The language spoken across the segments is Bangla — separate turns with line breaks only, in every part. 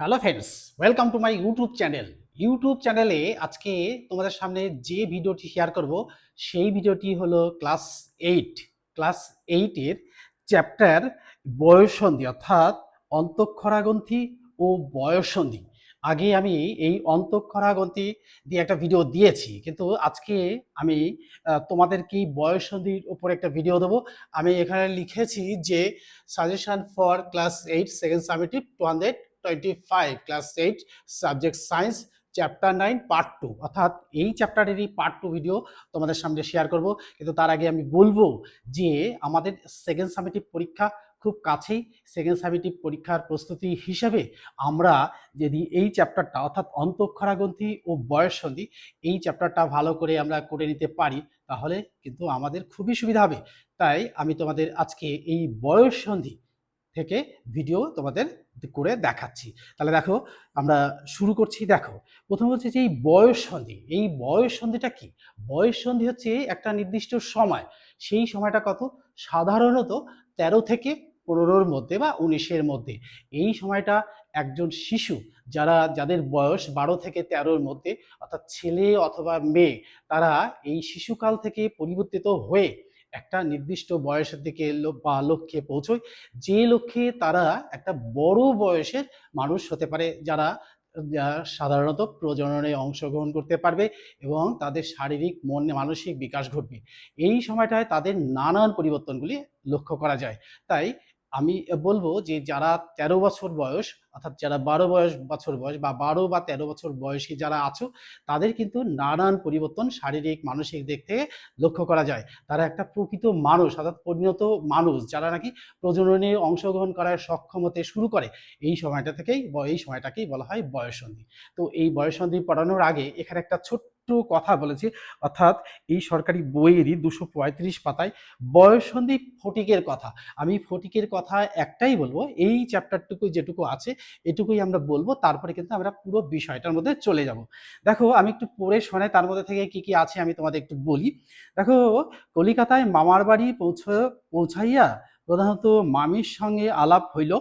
Hello friends welcome to my YouTube channel YouTube চ্যানেলে আজকে তোমাদের সামনে যে ভিডিওটি শেয়ার করব, সেই ভিডিওটি হলো ক্লাস এইট ক্লাস এইটের চ্যাপ্টার বয়সন্ধি, অর্থাৎ অন্তঃক্ষরাগ্রন্থি ও বয়সন্ধি। আগে আমি এই অন্তঃক্ষরাগ্রন্থি দিয়ে একটা ভিডিও দিয়েছি, কিন্তু আজকে আমি তোমাদেরকে বয়সন্ধির উপর একটা ভিডিও দেবো। আমি এখানে লিখেছি যে suggestion for class eight second summative two hundred twenty five class eight subject science chapter nine part two অর্থাৎ এই চ্যাপ্টারেরই পার্ট টু ভিডিও তোমাদের সামনে শেয়ার করব। কিন্তু তার আগে আমি বলব যে আমাদের সেকেন্ড সামিটিভ পরীক্ষা খুব কাছেই। সেকেন্ড সামিটিভ পরীক্ষার প্রস্তুতি হিসেবে আমরা যদি এই চ্যাপ্টারটা অর্থাৎ অন্তঃক্ষরাগ্রন্থি ও বয়সন্ধি, এই চ্যাপ্টারটা ভালো করে আমরা করে নিতে পারি, তাহলে কিন্তু আমাদের খুবই সুবিধা হবে। তাই আমি তোমাদের আজকে এই বয়সন্ধি থেকে ভিডিও তোমাদের করে দেখাচ্ছি। তাহলে দেখো, আমরা শুরু করছি, দেখো। প্রথম হচ্ছে যে এই বয়স সন্ধি। এই বয়স সন্ধিটা কি? বয়স সন্ধি হচ্ছে একটা নির্দিষ্ট সময়। সেই সময়টা কত? সাধারণত তেরো থেকে পনেরোর মধ্যে বা উনিশের মধ্যে। এই সময়টা একজন শিশু, যারা, যাদের বয়স বারো থেকে তেরোর মধ্যে, অর্থাৎ ছেলে অথবা মেয়ে, তারা এই শিশুকাল থেকে পরিবর্তিত হয়ে একটা নির্দিষ্ট বয়সের দিকে বা লক্ষ্যে পৌঁছয় যে লক্ষ্যে তারা একটা বড় বয়সের মানুষ হতে পারে, যারা যারা সাধারণত প্রজননে অংশগ্রহণ করতে পারবে এবং তাদের শারীরিক, মন, মানসিক বিকাশ ঘটবে। এই সময়টায় তাদের নানান পরিবর্তনগুলি লক্ষ্য করা যায়। তাই আমি বলব যে যারা তেরো বছর বয়স, অর্থাৎ যারা বারো বয়স বছর বয়স বা বারো বা তেরো বছর বয়সী যারা আছো, তাদের কিন্তু নানান পরিবর্তন শারীরিক, মানসিক দিক থেকে লক্ষ্য করা যায়। তারা একটা প্রকৃত মানুষ, অর্থাৎ পরিণত মানুষ, যারা নাকি প্রজননে অংশগ্রহণ করার সক্ষম হতে শুরু করে। এই সময়টা থেকেই এই সময়টাকেই বলা হয় বয়সন্ধি। তো এই বয়সন্ধি পড়ানোর আগে এখানে একটা ছোট্ট কথা বলেছি, অর্থাৎ এই সরকারি বইয়েরই দুশো পঁয়ত্রিশ পাতায় বয়সন্ধি ফটিকের কথা। আমি ফটিকের কথা একটাই বলব, এই চ্যাপ্টারটুকু যেটুকু আছে, এটুকুই আমরা বলব, তারপরে কিন্তু আমরা পুরো বিষয়টার মধ্যে চলে যাব। দেখো, আমি একটু পড়ে শোনাই, তার মধ্যে থেকে কি কি আছে আমি তোমাদের একটু বলি। দেখো, কলিকাতায় মামার বাড়ি পৌঁছ, পৌঁছাইয়া প্রধানত মামির সঙ্গে আলাপ হইল।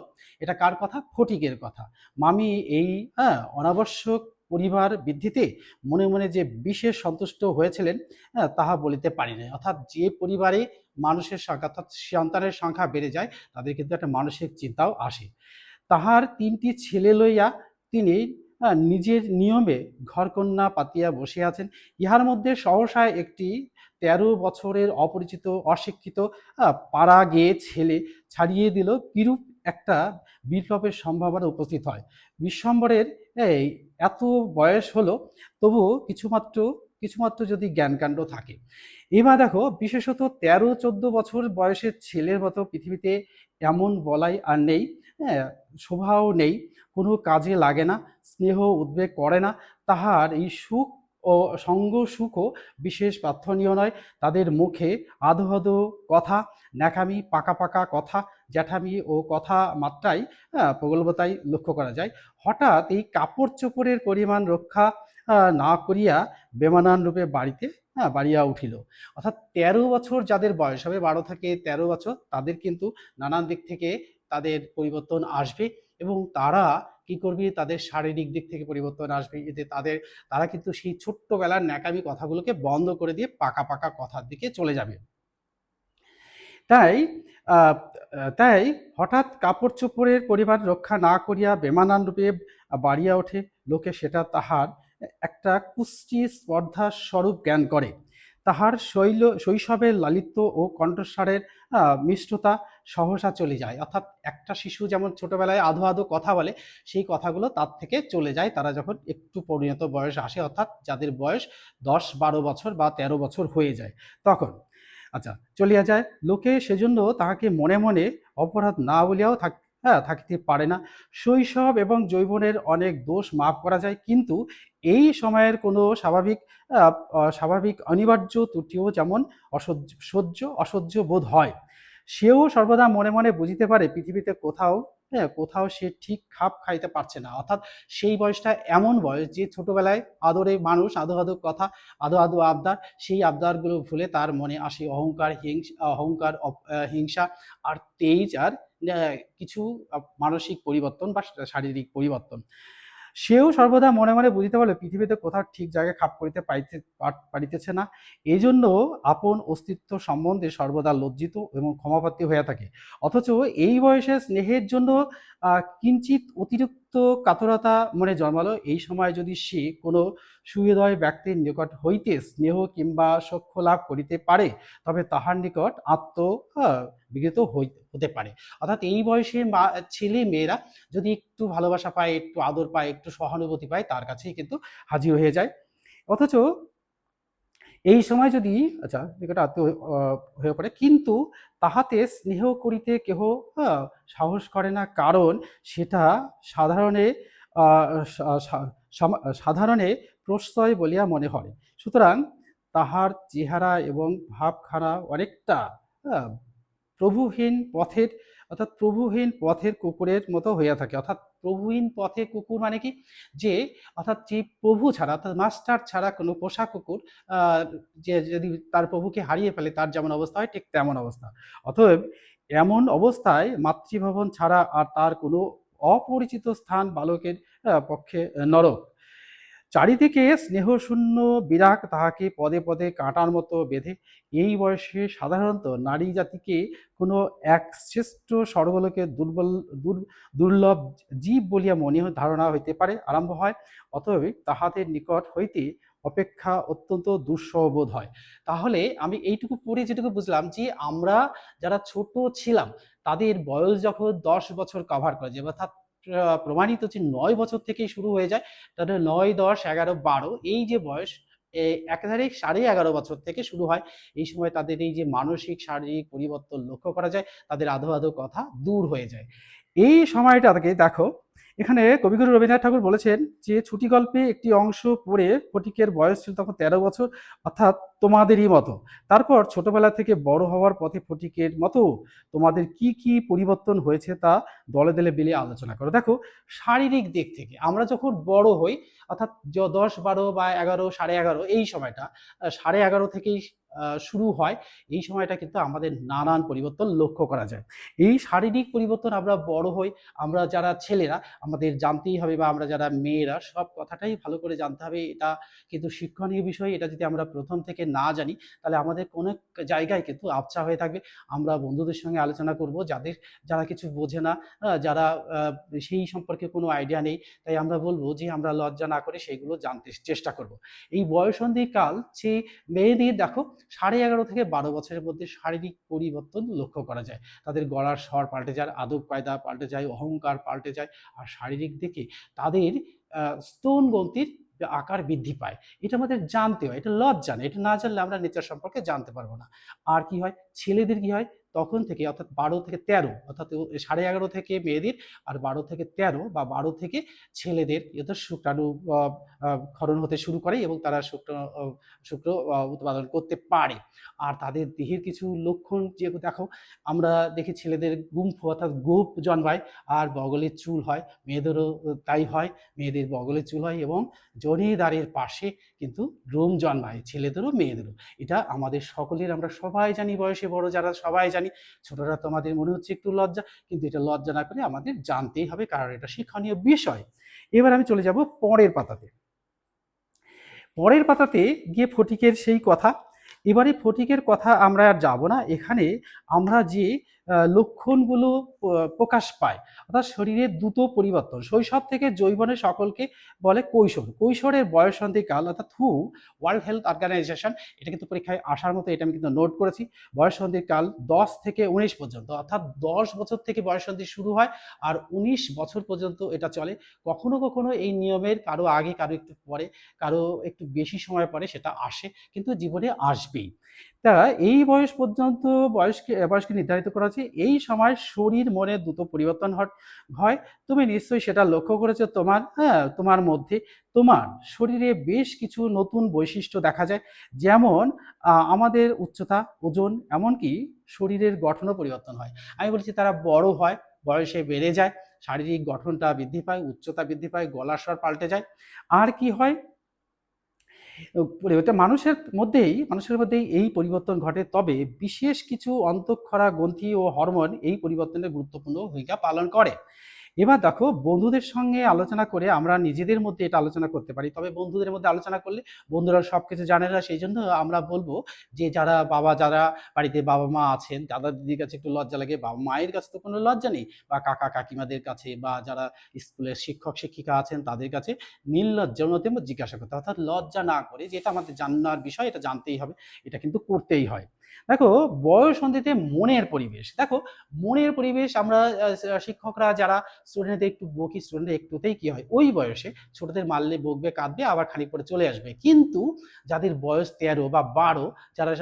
এটা কার কথা? ফটিকের কথা। মামি এই হ্যাঁ অনাবশ্যক পরিবার বৃদ্ধিতে মনে মনে যে বিশেষ সন্তুষ্ট হয়েছিলেন হ্যাঁ, তাহা বলিতে পারি না অর্থাৎ যে পরিবারে মানুষের সংখ্যা অর্থাৎ সন্তানের সংখ্যা বেড়ে যায় তাদের কিন্তু একটা মানসিক চিন্তাও আসে। তাহার তিনটি ছেলে লইয়া তিনি নিজের নিয়মে ঘরকন্যা পাতিয়া বসে আছেন। ইহার মধ্যে সহসায় একটি তেরো বছরের অপরিচিত অশিক্ষিত পাড়া গেয়ে ছেলে ছাড়িয়ে দিল। কিরূপ একটা বিপ্লবের সম্ভাবনা উপস্থিত হয়? বিশ্বম্বরের এই এত বয়স হলো তবু কিছুমাত্র কিছুমাত্র যদি জ্ঞানকাণ্ড থাকে। এবার দেখো, বিশেষত তেরো, চোদ্দ বছর বয়সের ছেলের মতো পৃথিবীতে এমন বলাই আর নেই। হ্যাঁ শোভাও নেই, কোনো কাজে লাগে না, স্নেহ, উদ্বেগ করে না। তাহার এই সুখ ও সঙ্গ সুখও বিশেষ প্রার্থনীয় নয়। তাদের মুখে আধো আধো কথা, ন্যাকামি, পাকা পাকা কথা, জ্যাঠামি ও কথা মাত্রাই প্রগল্ভতাই লক্ষ্য করা যায়। হঠাৎ এই কাপড় চোপড়ের পরিমাণ রক্ষা না করিয়া বেমানান রূপে বাড়িতে হ্যাঁ বাড়িয়া উঠিল। অর্থাৎ তেরো বছর যাদের বয়স হবে, বারো থেকে তেরো বছর, তাদের কিন্তু নানান দিক থেকে তাদের পরিবর্তন আসবে এবং তারা কি করবি? তাদের শারীরিক দিক থেকে পরিবর্তন আসবে। এতে তাদের, তারা কিন্তু সেই ছোট্টবেলার ন্যাকামি কথাগুলোকে বন্ধ করে দিয়ে পাকা পাকা কথার দিকে চলে যাবে। তাই তাই হঠাৎ কাপড় চোপড়ের পরিবার রক্ষা না করিয়া বেমানান রূপে বাড়িয়া ওঠে। লোকে সেটা তাহার একটা কুষ্টি স্পর্ধা স্বরূপ জ্ঞান করে। তাহার শৈল, শৈশবের লালিত্য ও কণ্ঠস্বরের মিষ্টতা সহসা চলে যায়। অর্থাৎ একটা শিশু যেমন ছোটবেলায় আধো আধো কথা বলে, সেই কথাগুলো তার থেকে চলে যায়। তারা যখন একটু পরিণত বয়স আসে, অর্থাৎ যাদের বয়স দশ বারো বছর বা তেরো বছর হয়ে যায়, তখন। আচ্ছা চলিয়া যায়। লোকে সেজন্য তাহাকে মনে মনে অপরাধ না বলিয়াও থাক হ্যাঁ থাকিতে পারে না। শৈশব এবং যৌবনের অনেক দোষ মাফ করা যায়, কিন্তু এই সময়ের কোনো স্বাভাবিক স্বাভাবিক অনিবার্য ত্রুটিও যেমন অসহ্য, সহ্য অসহ্য বোধ হয় সেও সর্বদা মনে মনে বুঝিতে পারে পৃথিবীতে কোথাও হ্যাঁ কোথাও সে ঠিক খাপ খাইতে পারছে না। অর্থাৎ সেই বয়সটা এমন বয়স যে ছোটবেলায় আদরে মানুষ, আদো আদো কথা, আদো আদো আবদার, সেই আবদারগুলো ভুলে তার মনে আসে অহংকার, হিংস, অহংকার হিংসা আর তেজ আর কিছু মানসিক পরিবর্তন বা শারীরিক পরিবর্তন। সেও সর্বদা মনে মনে বুঝিতে পারলে পৃথিবীতে কোথাও ঠিক জায়গায় খাপ করিতে পাইতে পার- পারিতেছে না। এই জন্য আপন অস্তিত্ব সম্বন্ধে সর্বদা লজ্জিত এবং ক্ষমাপ্রার্থী হয়ে থাকে। অথচ এই বয়সে স্নেহের জন্য কিঞ্চিত অতিরিক্ত কাতরতা মনে জন্মালো। এই সময় যদি সে কোনো সুহৃদয় ব্যক্তির নিকট হইতে স্নেহ কিংবা সখ্য লাভ করিতে পারে, তবে তাহার নিকট আত্ম বিগত হতে পারে। অর্থাৎ এই বয়সে মা, ছেলে মেয়েরা যদি একটু ভালোবাসা পায়, একটু আদর পায়, একটু সহানুভূতি পায়, তার কাছেই কিন্তু হাজির হয়ে যায়। অথচ এই সময় যদি আচ্ছা নিকট আত্মীয় হয়ে পড়ে, কিন্তু তাহাতে স্নেহ করিতে কেহ সাহস করে না। কারণ সেটা সাধারণে সাধারণে প্রশ্রয় বলিয়া মনে হয়। সুতরাং তাহার চেহারা এবং ভাবখানা অনেকটা প্রভুহীন পথের অর্থাৎ প্রভুহীন পথের কুকুরের মতো হইয়া থাকে। অর্থাৎ প্রভুহীন পথে কুকুর মানে কি? যে, অর্থাৎ যে প্রভু ছাড়া, অর্থাৎ মাস্টার ছাড়া কোনো পোষা কুকুর যে যদি তার প্রভুকে হারিয়ে ফেলে, তার যেমন অবস্থা হয়, ঠিক তেমন অবস্থা। অতএব এমন অবস্থায় মাতৃভবন ছাড়া আর তার কোনো অপরিচিত স্থান বালকের পক্ষে নরক। চারিদিকে স্নেহশূন্য বিরাগ তাহাকে পদে পদে কাঁটার মতো বেঁধে, এই বয়সে সাধারণত নারী জাতিকে কোনো এক শ্রেষ্ঠ স্বর্গলোকে দুর্বল, দুর, দুর্লভ জীব বলিয়া মনে ধারণা হইতে পারে, আরম্ভ হয়। অতএব তাহাদের নিকট হইতে অপেক্ষা অত্যন্ত দুঃসহ বোধ হয়। তাহলে আমি এইটুকু পড়ে যেটুকু বুঝলাম যে, আমরা যারা ছোট ছিলাম, তাদের বয়স যখন দশ বছর কভার করে যে অর্থাৎ প্রমাণিত যে নয় বছর থেকেই শুরু হয়ে যায়। তাহলে নয়, দশ, এগারো, বারো, এই যে বয়স একেবারে সাড়ে এগারো বছর থেকে শুরু হয়। এই সময় তাদের এই যে মানসিক, শারীরিক পরিবর্তন লক্ষ্য করা যায়, তাদের আধো আধো কথা দূর হয়ে যায়। এই সময়টাকে দেখো এখানে কবিগুরু রবীন্দ্রনাথ ঠাকুর বলেছেন যে ছুটি গল্পে একটি অংশ পড়ে ফটিকের বয়স ছিল তখন তেরো বছর, অর্থাৎ তোমাদেরই মতো। তারপর ছোটবেলা থেকে বড় হওয়ার পথে ফটিকের মতো তোমাদের কি কি পরিবর্তন হয়েছে তা দলে দলে বেলে আলোচনা করো। দেখো, শারীরিক দিক থেকে আমরা যখন বড় হই, অর্থাৎ দশ বারো বা এগারো, সাড়ে এগারো, এই সময়টা সাড়ে এগারো থেকেই শুরু হয়, এই সময়টা কিন্তু আমাদের নানান পরিবর্তন লক্ষ্য করা যায়। এই শারীরিক পরিবর্তন আমরা বড় হই, আমরা যারা ছেলেরা, আমাদের জানতেই হবে বা আমরা যারা মেয়েরা, সব কথাটাই ভালো করে জানতে হবে। এটা কিন্তু শিক্ষণীয় বিষয়, এটা যদি আমরা প্রথম থেকে না জানি, তাহলে আমাদের কোনো জায়গায় কিন্তু আবছা হয়ে থাকবে। আমরা বন্ধুদের সঙ্গে আলোচনা করব, যাদের, যারা কিছু বোঝে না যারা সেই সম্পর্কে কোনো আইডিয়া নেই, তাই আমরা বলব যে আমরা লজ্জা না করে সেইগুলো জানতে চেষ্টা করব। এই বয়সন্ধি কাল যে মেয়েদের, দেখো সাড়ে এগারো থেকে বারো বছরের মধ্যে শারীরিক পরিবর্তন লক্ষ্য করা যায়। তাদের গড়ার স্বর পাল্টে যায়, আদব কায়দা পাল্টে যায়, অহংকার পাল্টে যায় আর শারীরিক দিকে তাদের স্তন গ্রন্থির আকার বৃদ্ধি পায়। এটা আমাদের জানতে হয়, এটা লজ জানে এটা না জানলে আমরা নেচার সম্পর্কে জানতে পারব না। আর কি হয়? ছেলেদের কি হয়? তখন থেকে অর্থাৎ বারো থেকে তেরো, অর্থাৎ সাড়ে এগারো থেকে মেয়েদের আর বারো থেকে তেরো বা বারো থেকে ছেলেদের অর্থাৎ শুক্রাণু ক্ষরণ হতে শুরু করে এবং তারা শুক্র শুক্র উৎপাদন করতে পারে। আর তাদের দেহের কিছু লক্ষণ যে দেখো, আমরা দেখি ছেলেদের গুম্ফ অর্থাৎ গোপ জন্মায় আর বগলের চুল হয়, মেয়েদেরও তাই হয়, মেয়েদের বগলের চুল হয় এবং জনিদারের পাশে কিন্তু রোম জন্মায়, ছেলেদেরও মেয়েদেরও। এটা আমাদের সকলের, আমরা সবাই জানি বয়সে বড়, যারা সবাই জানি ছোটরা তোমাদের মনে হচ্ছে একটু লজ্জা, কিন্তু এটা লজ্জা না করে আমাদের জানতেই হবে কারণ এটা শিক্ষণীয় বিষয়। এবার আমি চলে যাব পরের পাতাতে। পরের পাতাতে গিয়ে ফটিকের সেই কথা। এবারে ফটিকের কথা আমরা আর যাব না। এখানে আমরা যে লক্ষণগুলো প্রকাশ পায়। অর্থাৎ শরীরের দ্রুত পরিবর্তন, শৈশব থেকে যৌবনে সকলকে বলে কৈশোর। কৈশোরের বয়সন্ধিকাল অর্থাৎ হু ওয়ার্ল্ড হেলথ অর্গানাইজেশন এটা কিন্তু পরীক্ষায় আসার মতো এটা আমি কিন্তু নোট করেছি। বয়সন্ধিকাল দশ থেকে উনিশ পর্যন্ত, অর্থাৎ দশ বছর থেকে বয়সন্ধি শুরু হয় আর উনিশ বছর পর্যন্ত এটা চলে। কখনো কখনো এই নিয়মের কারও আগে, কারও একটু পরে, কারও একটু বেশি সময় পরে সেটা আসে, কিন্তু জীবনে আসবেই। তা এই বয়স পর্যন্ত বয়সকে বয়সকে নির্ধারিত করা হচ্ছে এই সময় শরীর, মনে দ্রুত পরিবর্তন হয়। তুমি নিশ্চয়ই সেটা লক্ষ্য করেছ তোমার হ্যাঁ তোমার মধ্যে। তোমার শরীরে বেশ কিছু নতুন বৈশিষ্ট্য দেখা যায়। যেমন আমাদের উচ্চতা, ওজন, এমনকি শরীরের গঠনও পরিবর্তন হয়। আমি বলছি তারা বড় হয়, বয়সে বেড়ে যায়, শারীরিক গঠনটা বৃদ্ধি পায়, উচ্চতা বৃদ্ধি পায়, গলার স্বর পাল্টে যায়। আর কি হয়? এটা মানুষের মধ্যেই মানুষের মধ্যেই এই পরিবর্তন ঘটে। তবে বিশেষ কিছু অন্তঃক্ষরা, গ্রন্থি ও হরমোন এই পরিবর্তনের গুরুত্বপূর্ণ ভূমিকা পালন করে। এবার দেখো, বন্ধুদের সঙ্গে আলোচনা করে আমরা নিজেদের মধ্যে এটা আলোচনা করতে পারি। তবে বন্ধুদের মধ্যে আলোচনা করলে বন্ধুরা সব কিছু জানে না সেই জন্য আমরা বলব যে, যারা বাবা, যারা বাড়িতে বাবা মা আছেন, দাদা দিদির কাছে একটু লজ্জা লাগে, বাবা মায়ের কাছে তো কোনো লজ্জা নেই, বা কাকা কাকিমাদের কাছে, বা যারা স্কুলের শিক্ষক, শিক্ষিকা আছেন, তাদের কাছে নির্লজ্জনতে জিজ্ঞাসা করতে অর্থাৎ লজ্জা না করে যেটা আমাদের জানার বিষয়, এটা জানতেই হবে, এটা কিন্তু করতেই হয়। দেখো, বয়স সন্ধিতে মনের পরিবেশ। দেখো, মনের পরিবেশ আমরা শিক্ষকরা যারা স্টুডেন্টদের একটু বকি স্টুডেন্ট একটুতেই কি হয়, ওই বয়সে ছোটদের মারলে, বকবে, কাঁদবে, আবার খানিক পরে চলে আসবে। কিন্তু যাদের বয়স তেরো বা বারো, যারা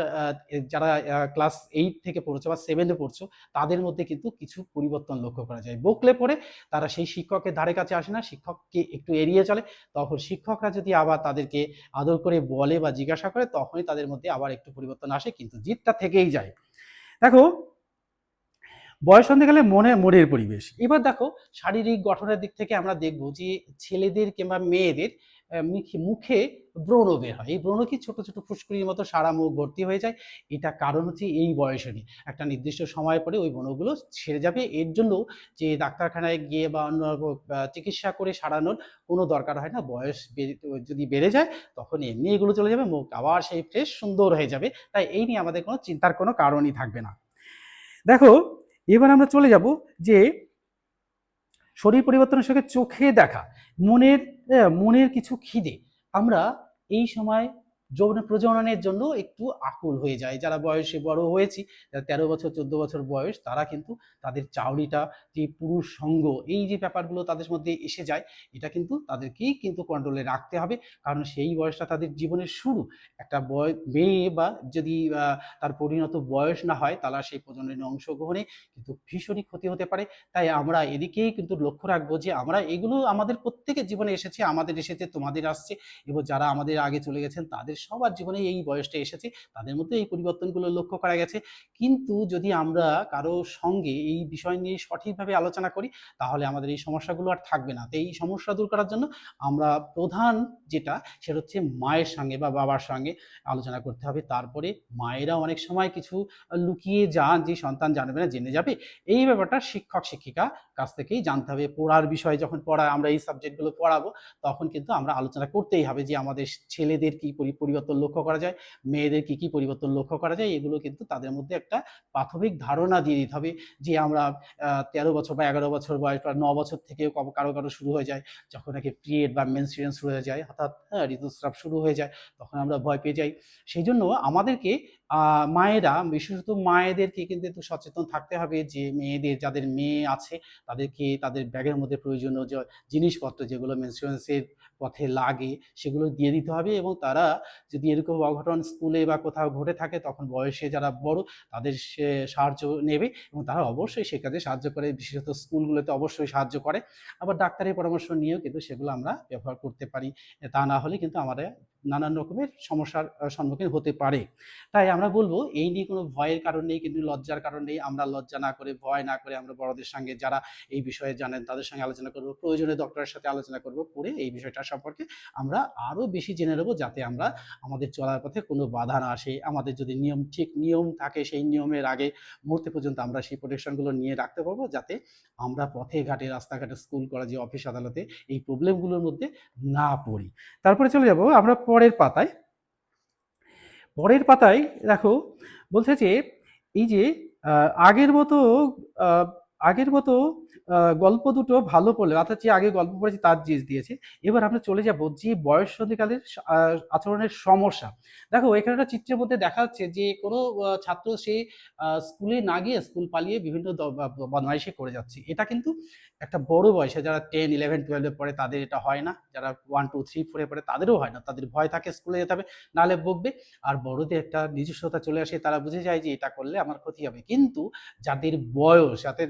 যারা ক্লাস এইট থেকে পড়ছো বা সেভেনে পড়ছো, তাদের মধ্যে কিন্তু কিছু পরিবর্তন লক্ষ্য করা যায়। বকলে পরে তারা সেই শিক্ষকের ধারে কাছে আসে না, শিক্ষককে একটু এড়িয়ে চলে। তখন শিক্ষকরা যদি আবার তাদেরকে আদর করে বলে বা জিজ্ঞাসা করে, তখনই তাদের মধ্যে আবার একটু পরিবর্তন আসে। কিন্তু জিতটা থেকেই যায়। দেখো, বয়স গেলে মনে, মনের পরিবেশ। এবার দেখো, শারীরিক গঠনের দিক থেকে আমরা দেখব যে ছেলেদের কিংবা মেয়েদের মুখে মুখে ব্রণ বের হয়। এই ব্রণ কি ছোট ছোট ফুসকুড়ির মতো সারা মুখ ভর্তি হয়ে যায়? এটা কারণ হচ্ছে এই বয়সেরই একটা নির্দিষ্ট সময় পরে ওই ব্রণগুলো ছেড়ে যাবে। এর জন্য যে ডাক্তারখানায় গিয়ে বা অন্য চিকিৎসা করে সারানোর কোনো দরকার হয় না। বয়স যদি বেড়ে যায়, তখন এমনি এগুলো চলে যাবে। মুখ আবার সেই ফ্রেশ সুন্দর হয়ে যাবে। তাই এই নিয়ে আমাদের কোনো চিন্তার কোনো কারণই থাকবে না। দেখো, এবার আমরা চলে যাব যে শরীর পরিবর্তনের সঙ্গে চোখে দেখা মনের মনের কিছু খিদে আমরা এই সময় যৌন প্রজননের জন্য একটু আকুল হয়ে যায়। যারা বয়সে বড় হয়েছি তেরো বছর, চোদ্দ বছর বয়স, তারা কিন্তু তাদের চাউরিটা যে পুরুষ সঙ্গ, এই যে ব্যাপারগুলো তাদের মধ্যে এসে যায়, এটা কিন্তু তাদেরকেই কিন্তু কন্ট্রোলে রাখতে হবে। কারণ সেই বয়সটা তাদের জীবনের শুরু। একটা বয়, মেয়ে বা যদি তার পরিণত বয়স না হয়, তারা সেই প্রজননে অংশগ্রহণে কিন্তু ভীষণই ক্ষতি হতে পারে। তাই আমরা এদিকেই কিন্তু লক্ষ্য রাখব যে, আমরা এগুলো আমাদের প্রত্যেকের জীবনে এসেছে, আমাদের এসেছে, তোমাদের আসছে এবং যারা আমাদের আগে চলে গেছেন, তাদের সবার জীবনে এই বয়সটা এসেছে, তাদের মধ্যে এই পরিবর্তনগুলো লক্ষ্য করা গেছে। কিন্তু যদি আমরা কারও সঙ্গে এই বিষয় নিয়ে সঠিকভাবে আলোচনা করি, তাহলে আমাদের এই সমস্যাগুলো আর থাকবে না। তো এই সমস্যা দূর করার জন্য আমরা প্রধান যেটা, সেটা হচ্ছে মায়ের সঙ্গে বা বাবার সঙ্গে আলোচনা করতে হবে। তারপরে মায়েরা অনেক সময় কিছু লুকিয়ে যান, যে সন্তান জানবে না, জেনে যাবে। এই ব্যাপারটা শিক্ষক, শিক্ষিকা কাছ থেকেই জানতে হবে। পড়ার বিষয়ে যখন পড়া, আমরা এই সাবজেক্টগুলো পড়াবো, তখন কিন্তু আমরা আলোচনা করতেই হবে যে আমাদের ছেলেদের কি পরি- পরিবর্তন লক্ষ্য করা যায় মেয়েদের কি কি পরিবর্তন লক্ষ্য করা যায় এগুলো কিন্তু তাদের মধ্যে একটা প্রাথমিক ধারণা দিয়ে দিতে হবে যে আমরা তেরো বছর বা এগারো বছর বয়স বা ন বছর থেকেও কারও কারও শুরু হয়ে যায়। যখন নাকি পিরিয়ড বা মেনস্ট্রুয়েশন শুরু হয়ে যায় অর্থাৎ হ্যাঁ, ঋতুস্রাব শুরু হয়ে যায় তখন আমরা ভয় পেয়ে যাই। সেই জন্য আমাদেরকে মায়েরা, বিশেষত মায়েদেরকে কিন্তু একটু সচেতন থাকতে হবে যে মেয়েদের, যাদের মেয়ে আছে, তাদেরকে তাদের ব্যাগের মধ্যে প্রয়োজনীয় যে জিনিসপত্র যেগুলো মেনস্ট্রুয়েন্সের পথে লাগে, সেগুলো দিয়ে দিতে হবে এবং তারা যদি এরকম অঘটন স্কুলে বা কোথাও ঘটে থাকে, তখন বয়সে যারা বড়, তাদের সে সাহায্য নেবে এবং তারা অবশ্যই সে কাজে সাহায্য করে। বিশেষত স্কুলগুলোতে অবশ্যই সাহায্য করে। আবার ডাক্তারের পরামর্শ নিয়েও কিন্তু সেগুলো আমরা ব্যবহার করতে পারি। তা না হলে কিন্তু আমাদের নানান রকমের সমস্যার সম্মুখীন হতে পারে। তাই আমরা বলব, এই নিয়ে কোনো ভয়ের কারণ নেই, কিন্তু লজ্জার কারণ নেই। আমরা লজ্জা না করে, ভয় না করে আমরা বড়দের সঙ্গে যারা এই বিষয়ে জানেন, তাদের সঙ্গে আলোচনা করব, প্রয়োজনে ডক্টরের সাথে আলোচনা করব, করে এই বিষয়টা সম্পর্কে আমরা আরও বেশি জেনে নেব, যাতে আমরা আমাদের চলার পথে কোনো বাধা না আসে। আমাদের যদি নিয়ম ঠিক নিয়ম থাকে, সেই নিয়মের আগে মুহূর্তে পর্যন্ত আমরা সেই প্রোটেকশনগুলো নিয়ে রাখতে পারব, যাতে আমরা পথে ঘাটে, রাস্তাঘাটে স্কুল কলেজে অফিস আদালতে এই প্রবলেমগুলোর মধ্যে না পড়ি। তারপরে চলে যাব, আমরা পরের পাতায় পরের পাতায় দেখো বলছে যে এই যে আগের মতো আগের মতো গল্প দুটো ভালো পড়লে, অর্থাৎ যে আগে গল্প পড়েছি তার জিজ দিয়েছে। এবার আমরা চলে যাব যে বয়স সন্ধিকালের আচরণের সমস্যা। দেখো, এখানে একটা চিত্রের মধ্যে দেখা যাচ্ছে যে কোনো ছাত্র সে স্কুলে না গিয়ে স্কুল পালিয়ে বিভিন্ন বদমাইশি করে যাচ্ছে। এটা কিন্তু একটা বড় বয়সে যারা টেন ইলেভেন টুয়েলভে পড়ে, তাদের এটা হয় না। যারা ওয়ান টু থ্রি ফোরে পড়ে, তাদেরও হয় না। তাদের ভয় থাকে স্কুলে যেতে হবে, নাহলে বকবে। আর বড়দের একটা নিজস্বতা চলে আসে, তারা বুঝে যায় যে এটা করলে আমার ক্ষতি হবে। কিন্তু যাদের বয়স, যাদের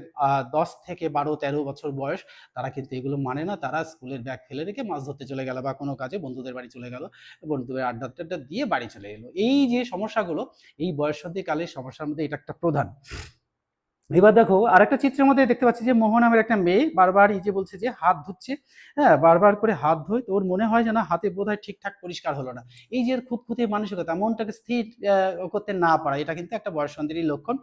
দশ থেকে বারো, তেরো বছর বয়স, তারা কিন্তু এগুলো মানে না, তারা স্কুলের ব্যাগ ফেলে রেখে মাছ ধরতে চলে গেল বা কোনো কাজে বন্ধুদের বাড়ি চলে গেল, বন্ধুদের আড্ডা টাড্ডা দিয়ে বাড়ি চলে এলো। এই যে সমস্যাগুলো, এই বয়স কালের সমস্যার মধ্যে এটা একটা প্রধান। এবার দেখো, আরেকটা চিত্রের মধ্যে দেখতে পাচ্ছি যে মোহন আমার একটা মেয়ে বারবার এই যে বলছে যে হাত ধুচ্ছে হ্যাঁ বারবার করে হাত ধুই ওর মনে হয় যেন হাতে বোধ হয় ঠিকঠাক পরিষ্কার হলো না। এই যে খুঁতখুঁতে মানসিকতা, মনটাকে স্থির করতে না পারা, এটা কিন্তু একটা বয়সন্ধির লক্ষণ।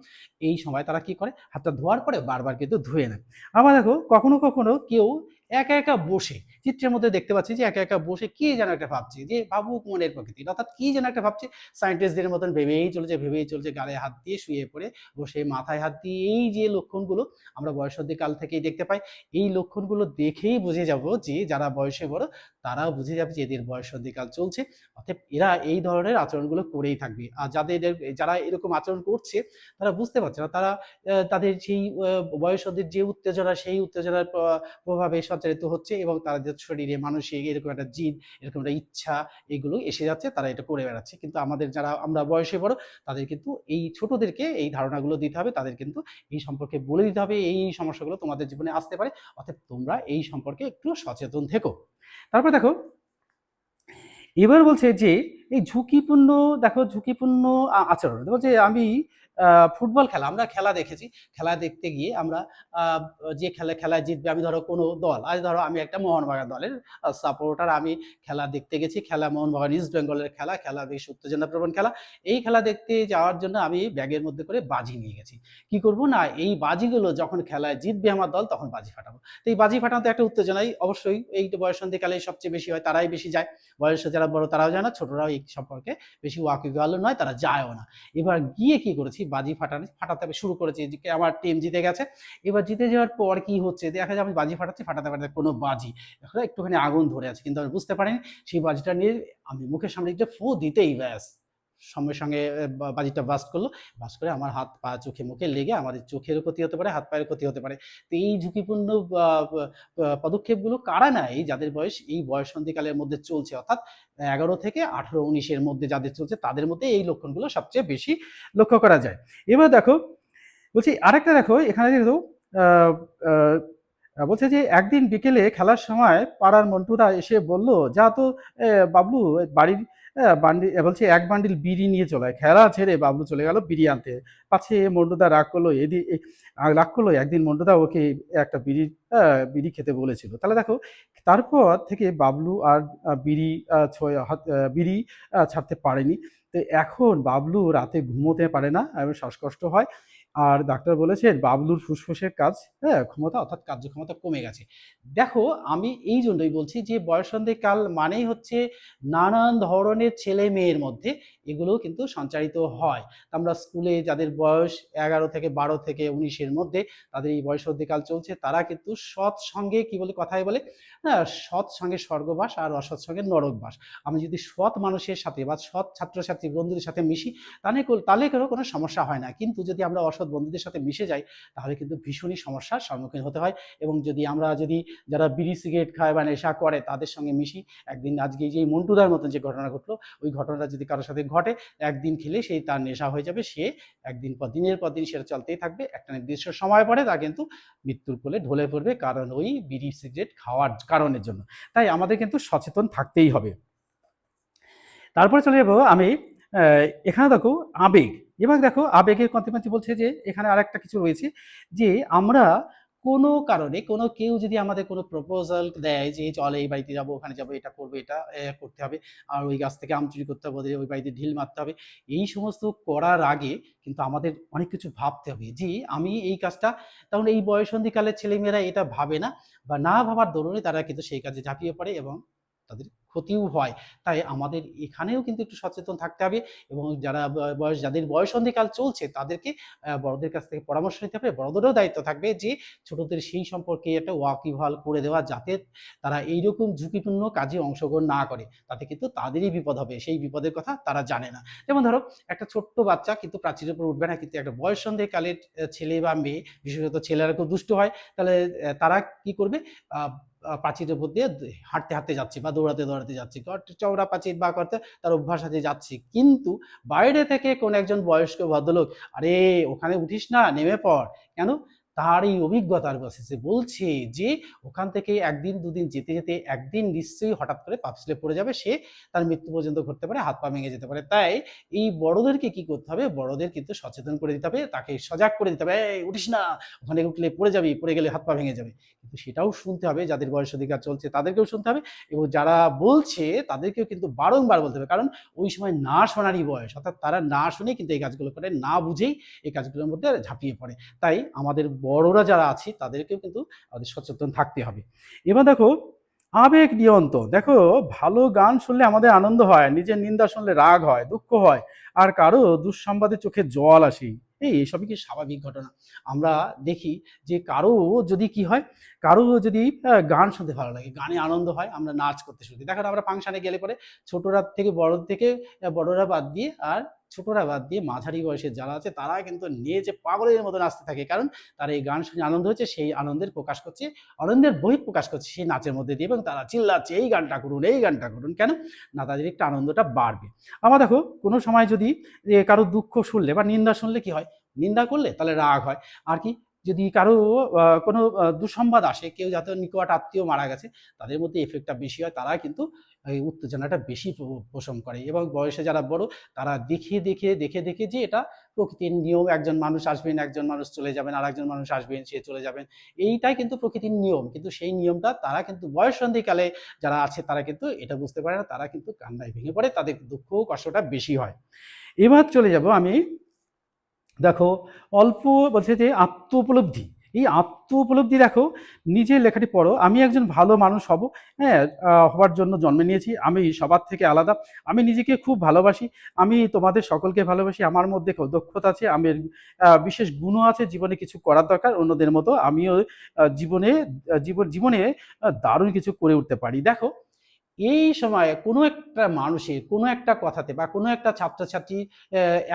এই সময় তারা কি করে? হাতটা ধোয়ার পরে বারবার কিন্তু ধুয়ে নেয়। আবার দেখো, কখনো কখনো কেউ একা একা বসে চিত্রের মধ্যে দেখতে পাচ্ছি যে একা একা বসে কি যেন একটা ভাবছে, যে ভাবুক মনের প্রকৃতি। অর্থাৎ কি যেন একটা ভাবছে সায়েন্টিস্টদের মতন ভেবেই চলছে ভেবেই চলছে গালে হাত দিয়ে শুয়ে পড়ে বসে, মাথায় হাত দিয়ে এই যে লক্ষণগুলো আমরা বয়সদ্ধি কাল থেকেই দেখতে পাই, এই লক্ষণগুলো দেখেই বুঝে যাব যে যারা বয়সে বড় তারাও বুঝে যাবে যে এদের বয়সদ্ধি কাল চলছে। অর্থাৎ এরা এই ধরনের আচরণগুলো করেই থাকবে। আর যাদের যারা এরকম আচরণ করছে, তারা বুঝতে পারছে না। তারা তাদের সেই বয়সদের যে উত্তেজনা, সেই উত্তেজনার প্র- প্রভাবে সঞ্চারিত হচ্ছে এবং তাদের শরীরে মানসিক এরকম একটা জিদ এরকম একটা ইচ্ছা, এগুলো এসে যাচ্ছে, তারা এটা করে বেড়াচ্ছে। কিন্তু আমাদের যারা, আমরা বয়সে বড়, তাদের কিন্তু এই ছোটদেরকে এই ধারণাগুলো দিতে হবে, তাদের কিন্তু এই সম্পর্কে বলে দিতে হবে, এই সমস্যাগুলো তোমাদের জীবনে আসতে পারে। অর্থাৎ তোমরা এই সম্পর্কে একটু সচেতন থেকো। তারপর দেখো, এবার বলছে যে, এই ঝুঁকিপূর্ণ, দেখো ঝুঁকিপূর্ণ আচরণ। বলছে আমি ফুটবল খেলা। আমরা খেলা দেখেছি। খেলা দেখতে গিয়ে আমরা যে খেলা, খেলায় জিতবে, আমি ধরো কোনো দল, আজ ধরো আমি একটা মোহনবাগান দলের সাপোর্টার আমি খেলা দেখতে গেছি। খেলা মোহনবাগান ইস্ট বেঙ্গলের খেলা খেলা বেশ উত্তেজনাপ্রবণ খেলা। এই খেলা দেখতে যাওয়ার জন্য আমি ব্যাগের মধ্যে করে বাজি নিয়ে গেছি। কি করব না, এই বাজিগুলো যখন খেলায় জিতবে আমার দল, তখন বাজি ফাটাবো। তো এই বাজি ফাটানো তো একটা উত্তেজনাই অবশ্যই, এই বয়সন্ধিকালে সবচেয়ে বেশি হয়, তারাই বেশি যায়। বয়সে যারা বড়, তারাও যায় না, ছোটরাও এই সম্পর্কে বেশি ওয়াকিবহাল নয়, তারা যায়ও না। এবার গিয়ে কি করেছি বাজি ফাটানি, ফাটাতে শুরু করেছি যে আমার টিম জিতে গেছে। এবার জিতে যাওয়ার পর কি হচ্ছে? দেখা যায় আমি বাজি ফাটাচ্ছি, ফাটাতে ফাটাতে কোনো বাজি। একটুখানি আগুন ধরে আছে, কিন্তু আমি বুঝতে পারিনি। সেই বাজিটা নিয়ে আমি মুখের সামনে একটা ফু দিতেই ব্যাস। সঙ্গে সঙ্গে বাজিটা বাস করল। বাস্ট করে আমার হাত পা চোখে মুখে লেগে আমাদের চোখেরও ক্ষতি হতে পারে, হাত পায়ের ক্ষতি হতে পারে। তো এই ঝুঁকিপূর্ণ পদক্ষেপগুলো কারা নেয়? যাদের বয়স, এই বয়স সন্ধিকালের মধ্যে চলছে। অর্থাৎ এগারো থেকে আঠারো উনিশের মধ্যে যাদের চলছে, তাদের মধ্যে এই লক্ষণগুলো সবচেয়ে বেশি লক্ষ্য করা যায়। এবার দেখো, বলছি আরেকটা দেখো, এখানে দেখো বলছে যে একদিন বিকেলে খেলার সময় পাড়ার মন্টুদা এসে বলল, যা তো বাবলু বাড়ির বান্ডি বলছে, এক বান্ডিল বিড়ি নিয়ে চলে খেলা ছেড়ে বাবলু চলে গেল বিড়ি আনতে। পাছে মন্টুদা রাগ করল, এদি রাগ করল, একদিন মন্টুদা ওকে একটা বিড়ি বিড়ি খেতে বলেছিল। তাহলে দেখো, তারপর থেকে বাবলু আর বিড়ি বিড়ি ছাড়তে পারেনি। তো এখন বাবলু রাতে ঘুমোতে পারে না, এবং শ্বাসকষ্ট হয়। আর ডাক্তার বলেছেন বাবলুর ফুসফুসের কাজ হ্যাঁ ক্ষমতা অর্থাৎ কার্যক্ষমতা কমে গেছে। দেখো, আমি এই জন্যই বলছি যে বয়সন্ধি কাল মানেই হচ্ছে নানান ধরনের ছেলে মেয়ের মধ্যে এগুলো কিন্তু সঞ্চারিত হয়। আমরা স্কুলে যাদের বয়স এগারো থেকে বারো থেকে উনিশের মধ্যে তাদের এই বয়সন্ধিকাল চলছে, তারা কিন্তু সৎ সঙ্গে কি বলে কথায় বলে? না, সৎ সঙ্গে স্বর্গবাস আর অসৎ সঙ্গে নরকবাস। আমি যদি সৎ মানুষের সাথে বা সৎ ছাত্রছাত্রী বন্ধুদের সাথে মিশি, তাহলে তাহলে কোনো সমস্যা হয় না। কিন্তু যদি আমরা অসৎ বন্ধুদের সাথে মিশে যাই, তাহলে কিন্তু ভীষণই সমস্যার সম্মুখীন হতে হয়। এবং যদি আমরা যদি যারা বিড়ি সিগারেট খায় বা নেশা করে, তাদের সঙ্গে মিশি, একদিন আজকে যে মন্টুদার মতন যে ঘটনা ঘটলো, ওই ঘটনাটা যদি কারোর সাথে ঘটে, একদিন খেলে সেই তার নেশা হয়ে যাবে, সে একদিন পর দিনের পর দিন সেটা চলতেই থাকবে। একটা নির্দিষ্ট সময় পরে তা কিন্তু মৃত্যুর কোলে ঢলে পড়বে কারণ ওই বিড়ি সিগারেট খাওয়ার কারণের জন্য। তাই আমাদের কিন্তু সচেতন থাকতেই হবে। তারপরে চলে যাব আমি এখানে দেখো আবেগ। এবার দেখো আবেগের কন্তিমাতি বলছে যে, এখানে আরেকটা কিছু রয়েছে যে, আমরা কোনো কারণে, কোনো কেউ যদি আমাদের কোনো প্রপোজাল দেয় যে, চলে এই বাড়িতে যাব, ওখানে যাব, এটা করব, এটা করতে হবে, আর ওই গাছ থেকে আম চুরি করতে হবে ওই বাড়িতে ঢিল মারতে হবে, এই সমস্ত করার আগে কিন্তু আমাদের অনেক কিছু ভাবতে হবে যে, আমি এই কাজটা তখন এই বয়সন্ধিকালের ছেলেমেয়েরা এটা ভাবে না, বা না ভাবার দরুনে তারা কিন্তু সেই কাজে ঝাঁপিয়ে পড়ে এবং তাদের ক্ষতিও হয়। তাই আমাদের এখানেও কিন্তু একটু সচেতন থাকতে হবে এবং যারা বয়স যাদের বয়সন্ধিকাল চলছে তাদেরকে বড়দের কাছ থেকে পরামর্শ নিতে হবে। বড়দেরও দায়িত্ব থাকবে যে ছোটদের সেই সম্পর্কে একটা ওয়াকিবহাল করে দেওয়া যাতে তারা এইরকম ঝুঁকিপূর্ণ কাজে অংশগ্রহণ না করে। তাতে কিন্তু তাদেরই বিপদ হবে। সেই বিপদের কথা তারা জানে না। যেমন ধরো একটা ছোট্ট বাচ্চা কিন্তু প্রাচীরের উপর উঠবে না। কিন্তু একটা বয়সন্ধিকালের আহ, ছেলে বা মেয়ে বিশেষত ছেলেরা খুব দুষ্ট হয়। তাহলে তারা কি করবে? প্রাচীরের উপর দিয়ে হাঁটতে হাঁটতে যাচ্ছি বা দৌড়াতে দৌড়াতে যাচ্ছি চওড়া প্রাচীর বা করতে তার অভ্যাস আছে যাচ্ছি। কিন্তু বাইরে থেকে কোন একজন বয়স্ক ভদ্রলোক, আরে, ওখানে উঠিস না, নেমে পড়। কেন? তার এই অভিজ্ঞতার বেসিসে বলছে যে ওখান থেকে একদিন, দুদিন যেতে যেতে একদিন নিশ্চয়ই হঠাৎ করে পাপসিলে পড়ে যাবে, সে তার মৃত্যু পর্যন্ত ঘটতে পারে, হাত পা ভেঙে যেতে পারে। তাই এই বড়দেরকে কি করতে হবে? বড়দের কিন্তু সচেতন করে দিতে হবে, তাকে সজাগ করে দিতে হবে। উঠিস না, ওখানে উঠলে পড়ে যাবি, পড়ে গেলে হাত পা ভেঙে যাবে। কিন্তু সেটাও শুনতে হবে, যাদের বয়স অধিকার চলছে তাদেরকেও শুনতে হবে এবং যারা বলছে তাদেরকেও কিন্তু বারংবার বলতে হবে। কারণ ওই সময় না শোনারই বয়স, অর্থাৎ তারা না শুনে কিন্তু এই কাজগুলো করে, না বুঝেই এই কাজগুলোর মধ্যে ঝাঁপিয়ে পড়ে। তাই আমাদের বড়রা যারা আছে, তাদেরকেও কিন্তু আমাদের সচেতন থাকতে হবে। এবার দেখো, আবেগ নিয়ন্ত্রণ দেখো, ভালো গান শুনলে আমাদের আনন্দ হয়, নিজের নিন্দা শুনলে রাগ হয়, দুঃখ হয়, আর কারও দুঃসংবাদে চোখে জল আসে। এই, এসবই কি স্বাভাবিক ঘটনা? আমরা দেখি যে কারও যদি কি হয়, কারও যদি গান শুনতে ভালো লাগে, গানে আনন্দ হয়, আমরা নাচ করতে করি দেখেন আমরা ফাংশনে গেলে পরে ছোটরা থেকে বড় থেকে বড়রা বাদ দিয়ে আর ছোটরা বাদ দিয়ে মাঝারি বয়সের যারা আছে, তারা কিন্তু নেচে পাগলের মতো নাচতে থাকে। কারণ তারা এই গান শুনে আনন্দ হচ্ছে, সেই আনন্দের প্রকাশ করছে, আনন্দের বহিঃ প্রকাশ করছে সেই নাচের মধ্যে দিয়ে এবং তারা চিল্লাচ্ছে, এই গানটা করুন, এই গানটা করুন। কেন? না তাদের একটা আনন্দটা বাড়বে। আবার দেখো, কোনো সময় যদি কারও দুঃখ শুনলে বা নিন্দা শুনলে কি হয়? নিন্দা করলে তাহলে রাগ হয়। আর কি, যদি কারও কোনো দুঃসংবাদ আসে, কেউ যাতে নিকট আত্মীয় মারা গেছে, তাদের মধ্যে এফেক্টটা বেশি হয়, তারা কিন্তু এই উত্তেজনাটা বেশি পোষণ করে এবং বয়সে যারা বড় তারা দেখে দেখে দেখে দেখে যে এটা প্রকৃতির নিয়ম, একজন মানুষ আসবেন, একজন মানুষ চলে যাবেন আর একজন মানুষ আসবেন, সে চলে যাবেন। এইটাই কিন্তু প্রকৃতির নিয়ম, কিন্তু সেই নিয়মটা তারা কিন্তু বয়স সন্ধিকালে যারা আছে তারা কিন্তু এটা বুঝতে পারে না, তারা কিন্তু কান্নায় ভেঙে পড়ে, তাদের দুঃখ কষ্টটা বেশি হয়। এবার চলে যাব আমি, দেখো, অল্প বলছে যে আত্ম উপলব্ধি এই আত্ম উপলব্ধি দেখো, নিজের লেখাটি পড়ো। আমি একজন ভালো মানুষ হব হ্যাঁ হবার জন্য জন্মে নিয়েছি, আমি সবার থেকে আলাদা, আমি নিজেকে খুব ভালোবাসি, আমি তোমাদের সকলকে ভালোবাসি, আমার মধ্যে দক্ষতা আছে, আমি বিশেষ গুণও আছে, জীবনে কিছু করার দরকার, অন্যদের মতো আমিও জীবনে জীবন, জীবনে দারুণ কিছু করে উঠতে পারি। দেখো এই সময়ে কোনো একটা মানুষের কোনো একটা কথাতে বা কোনো একটা ছাত্রছাত্রী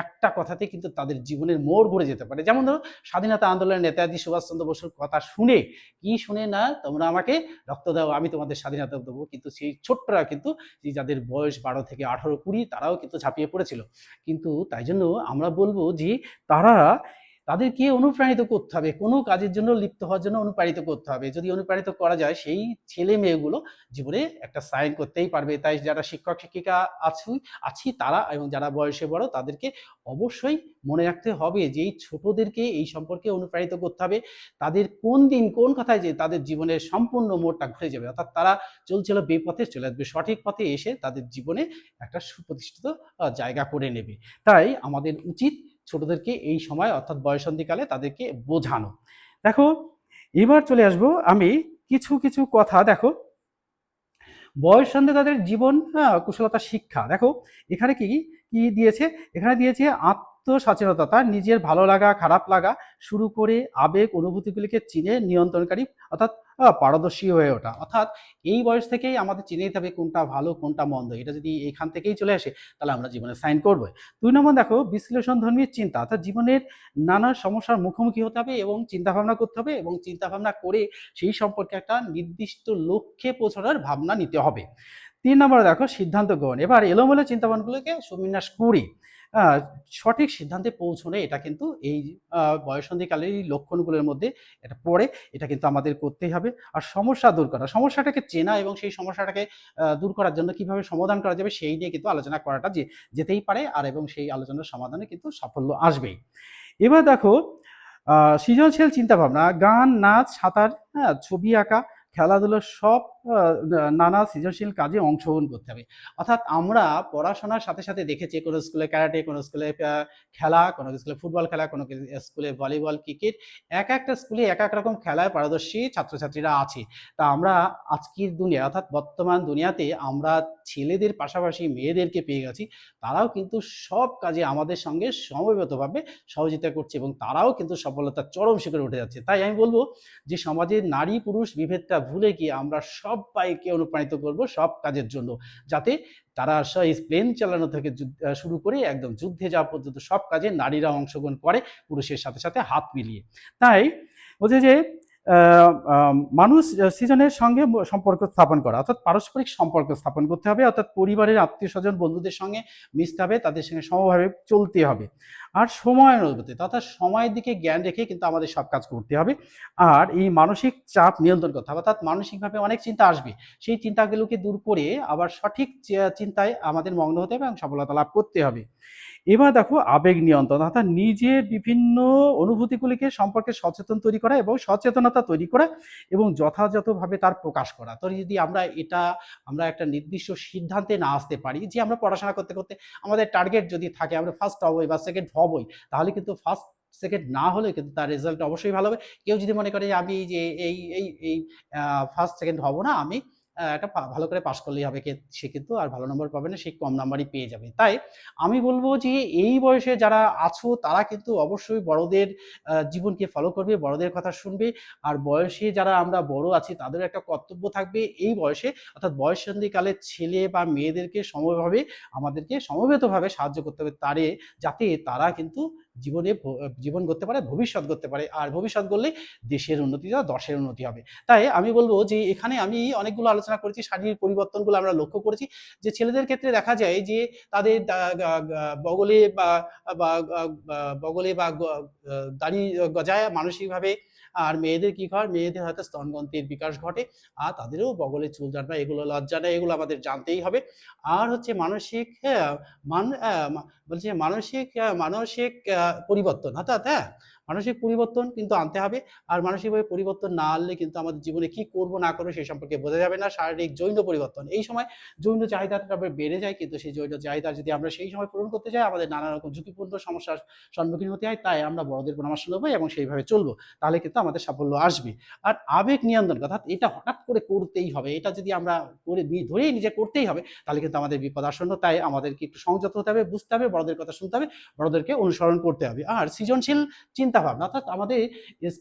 একটা কথাতে কিন্তু তাদের জীবনের মোড় ঘুরে যেতে পারে। যেমন ধরো, স্বাধীনতা আন্দোলনের নেতাজি সুভাষচন্দ্র বসুর কথা শুনে কি শুনে না তোমরা আমাকে রক্ত দাও, আমি তোমাদের স্বাধীনতা দেবো। কিন্তু সেই ছোট্টরা কিন্তু যাদের বয়স বারো থেকে আঠারো, কুড়ি, তারাও কিন্তু ঝাঁপিয়ে পড়েছিল। কিন্তু তাই জন্য আমরা বলব যে তারা তাদেরকে অনুপ্রাণিত করতে হবে। কোনো কাজের জন্য লিপ্ত হওয়ার জন্য অনুপ্রাণিত করতে হবে। যদি অনুপ্রাণিত করা যায়, সেই ছেলে মেয়েগুলো জীবনে একটা সাইন করতেই পারবে। তাই যারা শিক্ষক, শিক্ষিকা আছি আছি তারা এবং যারা বয়সে বড়, তাদেরকে অবশ্যই মনে রাখতে হবে যে এই ছোটদেরকে এই সম্পর্কে অনুপ্রাণিত করতে হবে। তাদের কোন দিন কোন কথায় যে তাদের জীবনের সম্পূর্ণ মোড়টা ঘুরে যাবে, অর্থাৎ তারা চলছিল বেপথে চলে আসবে। সঠিক পথে এসে তাদের জীবনে একটা সুপ্রতিষ্ঠিত জায়গা করে নেবে। তাই আমাদের উচিত ছোটদেরকে এই সময়, অর্থাৎ বয়সন্ধিকালে তাদেরকে বোঝানো। দেখো, এবার চলে আসব আমি কিছু কিছু কথা, দেখো। বয়স সন্ধে তাদের জীবন কুশলতা, শিক্ষা। দেখো, এখানে কি কি দিয়েছে? এখানে দিয়েছে আত্মসচেতনতা তার নিজের ভালো লাগা, খারাপ লাগা, শুরু করে আবেগ, অনুভূতিগুলিকে চিনে নিয়ন্ত্রণকারী, অর্থাৎ পারদর্শী হয়ে ওঠা। অর্থাৎ এই বয়স থেকেই আমাদের চিনে নিতে হবে কোনটা ভালো, কোনটা মন্দ। এটা যদি এখান থেকেই চলে আসে, তাহলে আমরা জীবনে সাইন করব দুই নম্বর দেখো বিশ্লেষণ ধর্মী চিন্তা। অর্থাৎ জীবনের নানা সমস্যার মুখোমুখি হতে হবে এবং চিন্তা ভাবনা করতে হবে এবং চিন্তা ভাবনা করে সেই সম্পর্কে একটা নির্দিষ্ট লক্ষ্যে পৌঁছানোর ভাবনা নিতে হবে। তিন নম্বরে দেখো, সিদ্ধান্ত গ্রহণ। এবার এলোমেলো চিন্তাভাবনাগুলোকে সুবিন্যাস করে। সঠিক সিদ্ধান্তে পৌঁছনে এটা কিন্তু এই বয়সন্ধিকালের এই লক্ষণগুলোর মধ্যে এটা পড়ে, এটা কিন্তু আমাদের করতেই হবে। আর সমস্যা দূর করা, সমস্যাটাকে চেনা এবং সেই সমস্যাটাকে দূর করার জন্য কীভাবে সমাধান করা যাবে সেই নিয়ে কিন্তু আলোচনা করাটা যে, যেতেই পারে আর এবং সেই আলোচনার সমাধানে কিন্তু সাফল্য আসবেই। এবার দেখো সৃজনশীল চিন্তাভাবনা, গান, নাচ, সাঁতার হ্যাঁ ছবি আঁকা খেলাধুলো সব নানা সৃজনশীল কাজে অংশগ্রহণ করতে হবে। অর্থাৎ আমরা পড়াশোনার সাথে সাথে দেখেছি, কোনো স্কুলে ক্যারাটে, কোনো স্কুলে খেলা, কোনো স্কুলে ফুটবল খেলা, কোনো স্কুলে ভলিবল, ক্রিকেট, এক একটা স্কুলে এক এক রকম খেলায় পারদর্শী ছাত্রছাত্রীরা আছে। তা আমরা আজকের দুনিয়া, অর্থাৎ বর্তমান দুনিয়াতে আমরা ছেলেদের পাশাপাশি মেয়েদেরকে পেয়ে গেছি, তারাও কিন্তু সব কাজে আমাদের সঙ্গে সমবেতভাবে সহযোগিতা করছে এবং তারাও কিন্তু সফলতার চরম শিখরে উঠে যাচ্ছে। তাই আমি বলব যে সমাজের নারী পুরুষ বিভেদটা ভুলে গিয়ে আমরা সবাইকে অনুপ্রাণিত করব সব কাজের জন্য, যাতে তারা প্লেন চালানো থেকে শুরু করে একদম যুদ্ধে যাওয়া পর্যন্ত সব কাজে নারীরা অংশগ্রহণ করে পুরুষের সাথে সাথে হাত মিলিয়ে। তাই বলছে যে মানুষ সৃজনের সঙ্গে সম্পর্ক স্থাপন করা। অর্থাৎ পারস্পরিক সম্পর্ক স্থাপন করতে হবে, অর্থাৎ পরিবারের আত্মীয় স্বজন বন্ধুদের সঙ্গে মিশতে হবে, তাদের সঙ্গে সমভাবে চলতে হবে। আর সময়ের অনুভূতি অর্থাৎ সময়ের দিকে জ্ঞান রেখে কিন্তু আমাদের সব কাজ করতে হবে। আর এই মানসিক চাপ নিয়ন্ত্রণ করতে হবে, অর্থাৎ মানসিকভাবে অনেক চিন্তা আসবে। সেই চিন্তাগুলোকে দূর করে আবার সঠিক চিন্তায় আমাদের মগ্ন হতে হবে এবং সফলতা লাভ করতে হবে। এবার দেখো আবেগ নিয়ন্ত্রণ, অর্থাৎ নিজের বিভিন্ন অনুভূতিগুলিকে সম্পর্কে সচেতন তৈরি করা এবং সচেতনতা তৈরি করা এবং যথাযথভাবে তার প্রকাশ করা। তো যদি আমরা এটা, আমরা একটা নির্দিষ্ট সিদ্ধান্তে না আসতে পারি, যে আমরা পড়াশোনা করতে করতে আমাদের টার্গেট যদি থাকে, আমরা ফার্স্ট হবই বা সেকেন্ড হবই, তাহলে কিন্তু ফার্স্ট সেকেন্ড না হলে কিন্তু তার রেজাল্ট অবশ্যই ভালো হবে। কেউ যদি মনে করে যে আমি যে এই এই এই ফার্স্ট সেকেন্ড হব না আমি একটা ভালো করে পাশ করলেই হবে সে কিন্তু আর ভালো নম্বর পাবে না, সে কম নাম্বারই পেয়ে যাবে। তাই আমি বলব যে এই বয়সে যারা আছো, তারা কিন্তু অবশ্যই বড়দের জীবনকে ফলো করবে, বড়দের কথা শুনবে। আর বয়সে যারা আমরা বড় আছি, তাদের একটা কর্তব্য থাকবে এই বয়সে, অর্থাৎ বয়সন্ধিকালে ছেলে বা মেয়েদেরকে সমভাবে, আমাদেরকে সমবেতভাবে সাহায্য করতে হবে তারে, যাতে তারা কিন্তু জীবনে জীবন করতে পারে, ভবিষ্যৎ করতে পারে। আর ভবিষ্যৎ করলে দেশের উন্নতি দশের উন্নতি হবে। তাই আমি বলব যে এখানে আমি অনেকগুলো আলোচনা করেছি, শারীরিক পরিবর্তনগুলো আমরা লক্ষ্য করেছি। যে ছেলেদের ক্ষেত্রে দেখা যায় যে তাদের বগলে বা বগলে বা দাড়ি গজায় মানসিকভাবে আর মেয়েদের কি হয়? মেয়েদের হয়তো স্তনগ্রন্থির বিকাশ ঘটে আর তাদেরও বগলে চুল জন্মা এগুলো লজ্জা নেই এগুলো আমাদের জানতেই হবে। আর হচ্ছে মানসিক হ্যাঁ, মান বলছে মানসিক মানসিক পরিবর্তন অর্থাৎ হ্যাঁ মানসিক পরিবর্তন কিন্তু আনতে হবে আর মানসিকভাবে পরিবর্তন না আনলে কিন্তু আমাদের জীবনে কি করব না করব সেই সম্পর্কে বোঝা যাবে না। শারীরিক জৈন পরিবর্তন এই সময় জৈন চাহিদাটা বেড়ে যায় কিন্তু সেই জৈন চাহিদা যদি আমরা সেই সময় পূরণ করতে যাই আমাদের নানা রকম ঝুঁকিপূর্ণ সমস্যার সম্মুখীন হতে হয় তাই আমরা বড়দের পরামর্শ নেব এবং সেইভাবে চলবো। তাহলে কিন্তু আমাদের সাফল্য আসবে। আর আবেগ নিয়ন্ত্রণ, অর্থাৎ এটা হঠাৎ করে করতেই হবে। এটা যদি আমরা করে ধরেই নিজে করতেই হবে, তাহলে কিন্তু আমাদের বিপদ আসন্ন। তাই আমাদেরকে একটু সংযত হতে হবে, বুঝতে হবে, বড়দের কথা শুনতে হবে, বড়দেরকে অনুসরণ করতে হবে। আর সৃজনশীল চিন্তাভাবনা, অর্থাৎ আমাদের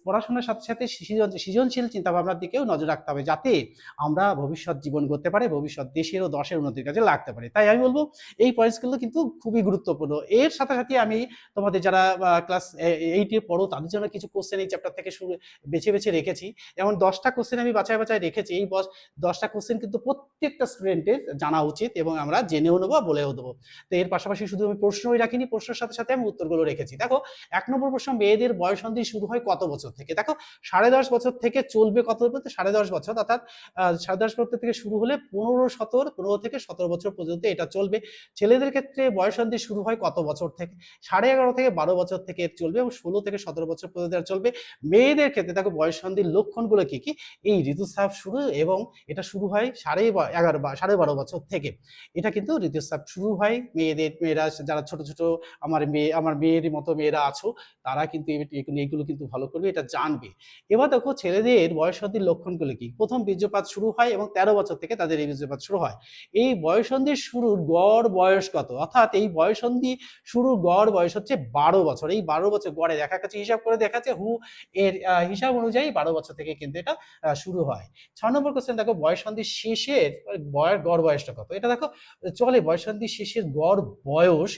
পড়াশোনার সাথে সাথে সৃজনশীল চিন্তাভাবনার দিকেও নজর রাখতে হবে, যাতে আমরা ভবিষ্যৎ জীবন করতে পারে, ভবিষ্যৎ দেশের ও দশের উন্নতির কাজে লাগতে পারে। তাই আমি বলব, এই পয়েন্টসগুলো কিন্তু খুবই গুরুত্বপূর্ণ। এর সাথে সাথে আমি তোমাদের যারা ক্লাস এইটে পড়ো, তাদের জন্য কিছু কোশ্চেন এই চ্যাপ্টার থেকে শুরু বেছে বেছে রেখেছি। যেমন দশটা কোশ্চেন আমি বাছাই বাছাই রেখেছি, এই বস দশটা কোশ্চেন কিন্তু প্রত্যেকটা স্টুডেন্টের জানা উচিত এবং আমরা জেনেও নেব বলেও দেবো। তো এর পাশাপাশি শুধু আমি প্রশ্নই রাখিনি, প্রশ্নের সাথে সাথে আমি উত্তরগুলো রেখেছি। দেখো, এক নম্বর প্রশ্ন, মেয়েদের বয়সন্ধি শুরু হয় কত বছর থেকে? দেখো, সাড়ে দশ বছর থেকে চলবে কত বলতে সাড়ে দশ বছর, অর্থাৎ সাড়ে দশ বছর থেকে শুরু হলে পনেরো সতেরো, পনেরো থেকে সতেরো বছর পর্যন্ত এটা চলবে। ছেলেদের ক্ষেত্রে বয়সন্ধি শুরু হয় কত বছর থেকে? সাড়ে এগারো থেকে বারো বছর থেকে চলবে এবং ষোলো থেকে সতেরো বছর পর্যন্ত চলবে। মেয়েদের ক্ষেত্রে দেখো বয়সন্ধির লক্ষণগুলো কি কি? এই ঋতুস্রাব শুরু এবং এটা শুরু হয় সাড়ে এগারো বা সাড়ে বারো বছর থেকে। এটা কিন্তু ঋতুস্রাব শুরু হয়। মেয়েদের, মেয়েরা, যারা ছোট ছোট আমার মেয়ে, আমার মেয়ের মতো মেয়েরা আছো, তারা কিন্তু এইগুলো কিন্তু ভালো করবে, এটা জানবে। এবার দেখো ছেলেদের বয়স বয়সন্ধির লক্ষণগুলো কি? প্রথম বীর্যপাত শুরু হয় এবং তেরো বছর থেকে তাদের এই বীর্যপাত শুরু হয়। এই বয়স বয়সন্ধির শুরুর গড় বয়স কত? অর্থাৎ এই বয়স বয়সন্ধি শুরুর গড় বয়স হচ্ছে বারো বছর। এই বারো বছর গড়ে দেখা যাচ্ছে হিসাব করে দেখা যাচ্ছে হু, এর হিসাব অনুযায়ী বারো বছর থেকে কিন্তু এটা শুরু হয়। ছ নম্বর কোশ্চেন দেখো বয়সন্ধির শেষের, বয়স, গড় বয়সটা কত? এটা দেখো, চলে বয়সন্ধির শেষের গড় বয়স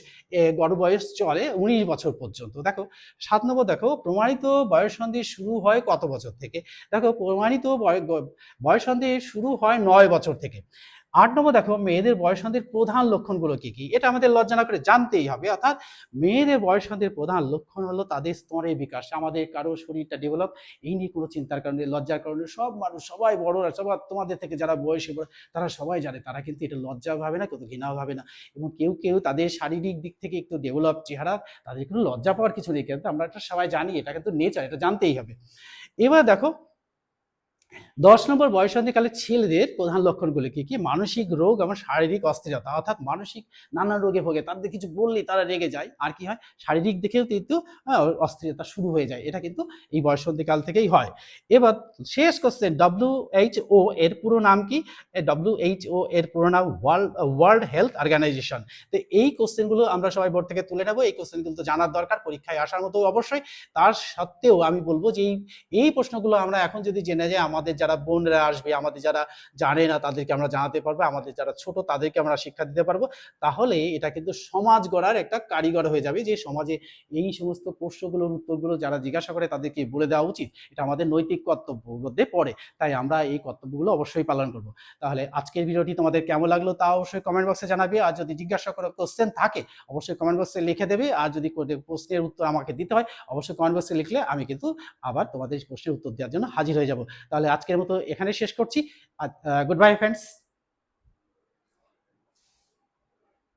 গড় বয়স চলে উনিশ বছর পর্যন্ত। দেখো, সাত নম্বর দেখো, প্রমাণিত বয়সন্ধি শুরু হয় কত বছর থেকে? দেখো, প্রমাণিত বয়সন্ধি শুরু হয় নয় বছর থেকে। আট নম্বর দেখো, মেয়েদের বয়সন্ধির প্রধান লক্ষণগুলো কি কি? এটা আমাদের লজ্জা না করে জানতেই হবে। অর্থাৎ মেয়েদের বয়সন্ধির প্রধান লক্ষণ হলো তাদের স্তরের বিকাশ। আমাদের কারও শরীরটা ডেভেলপ এই নিয়ে কোনো চিন্তার কারণে লজ্জার কারণে সব মানুষ, সবাই বড়রা সবাই তোমাদের থেকে যারা বয়সে বড়, তারা সবাই জানে, তারা কিন্তু এটা লজ্জা ভাবে না কত ঘৃণাও ভাবে না। এবং কেউ কেউ তাদের শারীরিক দিক থেকে একটু ডেভেলপ চেহারা, তাদের কোনো লজ্জা পাওয়ার কিছু নেই। কিন্তু আমরা একটা সবাই জানি, এটা কিন্তু নেচার এটা জানতেই হবে। এবার দেখো দশ নম্বর বয়সন্ধিকালে ছেলেদের প্রধান লক্ষণগুলি কি কি? মানসিক রোগ এবং শারীরিক অস্থিরতা। অর্থাৎ মানসিক নানান রোগে ভোগে। তাদের কিছু বললেই তারা রেগে যায়। আর কি হয়? শারীরিক দিকেও কিন্তু অস্থিরতা শুরু হয়ে যায়। এটা কিন্তু এই বয়সন্ধিকাল থেকেই হয়। এবার শেষ কোশ্চেন ডব্লিউ এইচ ও এর পুরো নাম কি? ডব্লিউ এইচ ও এর পুরো নাম ওয়ার্ল্ড ওয়ার্ল্ড হেলথ অর্গানাইজেশন তো এই কোশ্চেনগুলো আমরা সবাই বোর্ড থেকে তুলে নেব। এই কোশ্চেনগুলো তো জানার দরকার, পরীক্ষায় আসার মতো অবশ্যই। তার সত্ত্বেও আমি বলব যে এই প্রশ্নগুলো আমরা এখন যদি জেনে যাই, আমাদের আমাদের যারা বোনরা আসবে, আমাদের যারা জানে না তাদেরকে আমরা জানাতে পারব, আমাদের যারা ছোট তাদেরকে আমরা শিক্ষা দিতে পারব। তাহলে এটা কিন্তু সমাজ গড়ার একটা কারিগর হয়ে যাবে যে সমাজে এই সমস্ত প্রশ্নগুলোর উত্তরগুলো যারা জিজ্ঞাসা করে তাদেরকে বলে দেওয়া উচিত। এটা আমাদের নৈতিক কর্তব্য মধ্যে পড়ে, তাই আমরা এই কর্তব্যগুলো অবশ্যই পালন করব। তাহলে আজকের ভিডিওটি তোমাদের কেমন লাগল তা অবশ্যই কমেন্ট বক্সে জানাবে, আর যদি জিজ্ঞাসা করার কোশ্চেন থাকে, অবশ্যই কমেন্ট বক্সে লিখে দেবে, আর যদি প্রশ্নের উত্তর আমাকে দিতে হয়, অবশ্যই কমেন্ট বক্সে লিখলে আমি কিন্তু আবার তোমাদের প্রশ্নের উত্তর দেওয়ার জন্য হাজির হয়ে যাব। তাহলে আজকের মতো এখানে শেষ করছি। Good bye friends